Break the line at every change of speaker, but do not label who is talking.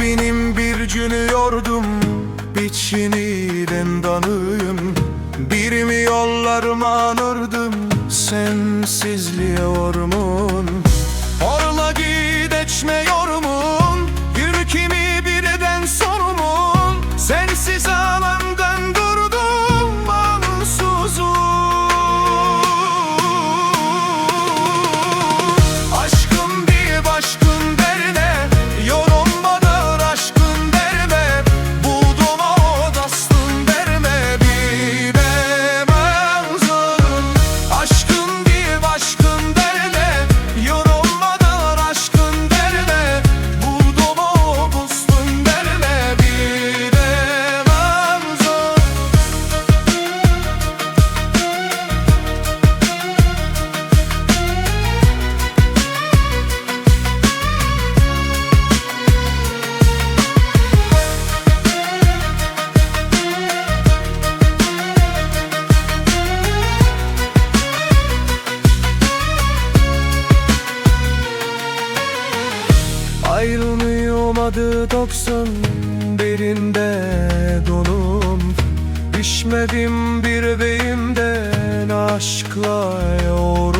benim bir cünüyordum Biçiniden danıyım Birimi yollarıma anırdım Sensizliğe orada Doğmadı doksan birinde donum. Pişmedim bir beyimden aşkla yoğurum